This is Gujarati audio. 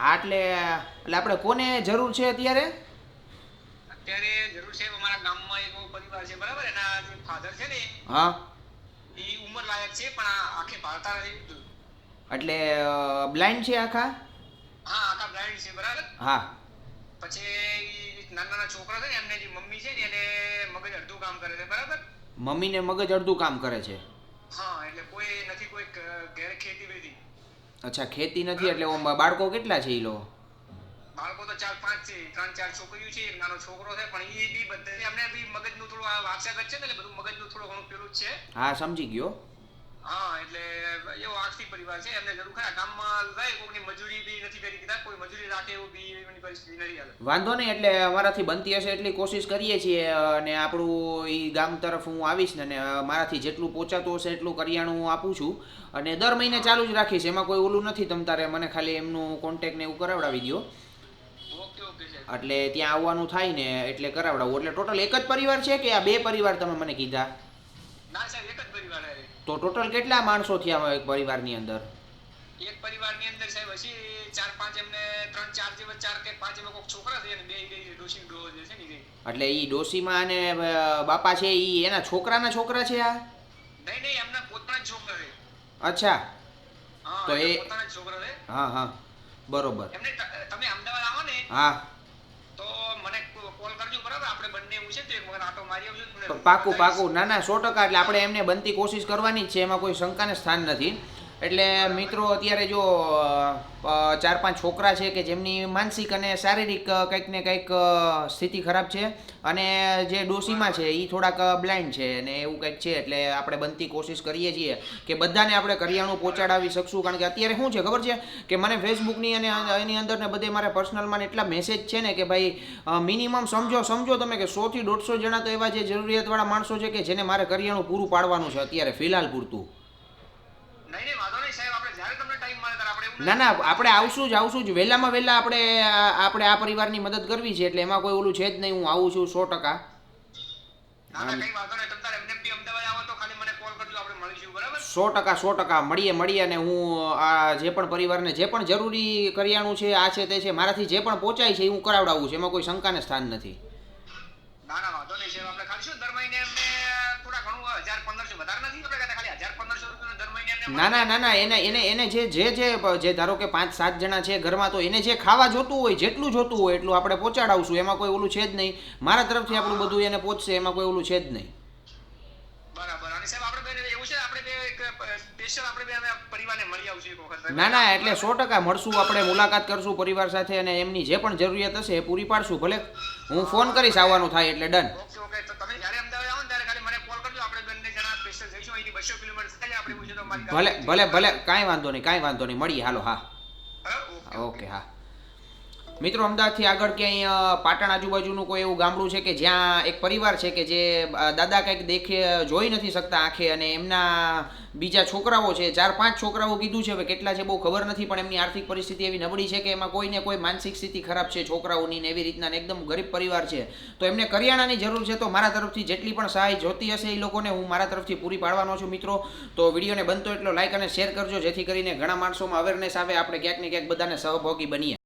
હા એટલે એટલે આપણે કોને જરૂર છે અત્યારે? અત્યારે જરૂર છે અમારા ગામમાં એક પરિવાર છે બરાબર? એના જે ફાધર છે ને હા. એ ઉંમર લાયક છે પણ આંખે ભારતા એટલે બ્લાઇન્ડ છે આખા? હા આખા બ્લાઇન્ડ છે બરાબર? હા. પછી નાના નાના છોકરા છે ને એમને જે મમ્મી છે ને એને મગજ અડધું કામ કરે છે બરાબર? મમ્મીને મગજ અડધું કામ કરે છે. હા એટલે કોઈ નથી કોઈ ઘેર ખેતી વેતી અચ્છા ખેતી નથી એટલે ઓમ બાળકો કેટલા છે એ લોકો બાળકો તો ચાર પાંચ છે ત્રણ ચાર છોકરીઓ છે એક નાનો છોકરો છે પણ એ બી બધા અમને બી મગજનું થોડું આ વારસાગત છે ને એટલે બધું મગજનું થોડું ઘણું પેલું છે. હા સમજી ગયો. હા એટલે એવો આર્થિક પરિવાર છે. એમને જરૂર ખરા. ગામમાં રહે કોઈની મજૂરી બી નથી કરી દીધા કોઈ મજૂરી રાખે એવું બી એની પરિસ્થિતિ નથી હાલે. વાંધો નહીં એટલે અમારાથી બનતી હશે એટલી કોશિશ કરીએ છીએ અને આપણું એ ગામ તરફ હું આવીશ ને અને મારાથી જેટલું પહોંચાતું હશે એટલું કરિયાણું હું આપું છું. અને દર મહિને ચાલુ જ રાખીશ. એમાં કોઈ ઓલું નથી તમ તારે મને ખાલી એમનું કોન્ટેક ને એવું કરાવડાવી દો ઓકે ઓકે એટલે ત્યાં આવવાનું થાય ને એટલે કરાવડાવું. એટલે ટોટલ એક જ પરિવાર છે કે આ બે પરિવાર તમે મને કીધા? ના સાહેબ એક જ પરિવાર તો ટોટલ કેટલા માણસો થયા એક પરિવારની અંદર? એક પરિવારની અંદર સાહેબ હશે ચાર પાંચ એમને ત્રણ ચાર જેવા ચાર કે પાંચ એવા કોઈક છોકરા છે અને બે ડોશી ડો જે છે ને એટલે એ ડોશીમાં અને બાપા છે એ એના છોકરાના છોકરા છે આ? નહીં નહીં એમના પોતાના છોકરા છે. અચ્છા. તો એ- પોતાના છોકરા છે. હા હા. બરોબર. એમને તમે અમદાવાદ આવો ને હા તો મને કોલ કરજો બરાબર આપણે બંને એવું છે તો એક વખત આટો મારી આવજો પાકું પાકું. ના ના સો ટકા એટલે આપણે એમને બનતી કોશિશ કરવાની જ છે. એમાં કોઈ શંકાને સ્થાન નથી. એટલે મિત્રો, અત્યારે જો ચાર પાંચ છોકરા છે કે જેમની માનસિક અને શારીરિક કંઈક ને કંઈક સ્થિતિ ખરાબ છે અને જે ડોસીમાં છે એ થોડાક બ્લાઇન્ડ છે અને એવું કંઈક છે, એટલે આપણે બનતી કોશિશ કરીએ છીએ કે બધાને આપણે કરિયાણું પહોંચાડાવી શકશું. કારણ કે અત્યારે શું છે, ખબર છે? કે મને ફેસબુકની અને એની અંદર ને બધે મારે પર્સનલમાં એટલા મેસેજ છે ને કે ભાઈ મિનિમમ સમજો સમજો તમે કે સોથી દોઢસો જણા તો એવા જે જરૂરિયાતવાળા માણસો છે કે જેને મારે કરિયાણું પૂરું પાડવાનું છે અત્યારે, ફિલહાલ પૂરતું. ના ના આપણે આવશું જ આવશું જ. વહેલામાં વહેલા આપણે આપણે આ પરિવારની મદદ કરવી છે એટલે એમાં કોઈ ઓલું છે જ નહીં. હું આવું છું સો ટકા. સો ટકા સો ટકા. મળીએ મળીએ અને હું આ જે પણ પરિવારને જે પણ જરૂરી કરિયાણું છે આ છે તે છે મારાથી જે પણ પહોંચાય છે એ હું કરાવડાવું છું. એમાં કોઈ શંકાને સ્થાન નથી. ના ના વાંધો નહીં સાહેબ આપણે ખાલી શું દર મહિને એમને થોડા ઘણું હજાર પંદરસો વધારે નથી આપણે કહેતા ખાલી હજાર પંદરસો રૂપિયા દર મહિને એમને ના ના ના ના એને એને એને જે જે જે જે ધારો કે પાંચ સાત જણા છે ઘરમાં તો એને જે ખાવા જોતું હોય જેટલું જોતું હોય એટલું આપણે પહોંચાડાવશું. એમાં કોઈ ઓલું છે જ નહીં. મારા તરફથી આપણું બધું એને પહોંચશે એમાં કોઈ ઓલું છે જ નહીં. બરાબર. અને સાહેબ આપણે એવું છે આપણે બે એક સ્પેશિયલ આપણે બે હવે પરિવારને મળી આવશું એક વખત ના ના એટલે સો ટકા મળશું આપણે મુલાકાત કરશું પરિવાર સાથે અને એમની જે પણ જરૂરિયાત હશે એ પૂરી પાડશું. ભલે હું ફોન કરીશ આવવાનું થાય એટલે ડન. બસો કિલોમીટર થાય આપણે એવું તો ભલે ભલે ભલે કાંઈ વાંધો નહીં કાંઈ વાંધો નહીં મળીએ હાલો હા. ઓકે હા. મિત્રો, અમદાવાદથી આગળ ક્યાંય પાટણ આજુબાજુનું કોઈ એવું ગામડું છે કે જ્યાં એક પરિવાર છે કે જે દાદા કંઈક દેખે, જોઈ નથી શકતા આંખે અને એમના બીજા છોકરાઓ છે, ચાર પાંચ છોકરાઓ કીધું છે, હવે કેટલા છે બહુ ખબર નથી, પણ એમની આર્થિક પરિસ્થિતિ એવી નબળી છે કે એમાં કોઈને કોઈ માનસિક સ્થિતિ ખરાબ છે છોકરાઓની ને એવી રીતના એકદમ ગરીબ પરિવાર છે. તો એમને કરિયાણાની જરૂર છે તો મારા તરફથી જેટલી પણ સહાય જોતી હશે એ લોકોને હું મારા તરફથી પૂરી પાડવાનો છું મિત્રો. તો વિડીયોને બનતો એટલો લાઇક અને શેર કરજો, જેથી કરીને ઘણા માણસોમાં અવેરનેસ આવે, આપણે ક્યાંક ને ક્યાંક બધાને સહભાગી બનીએ.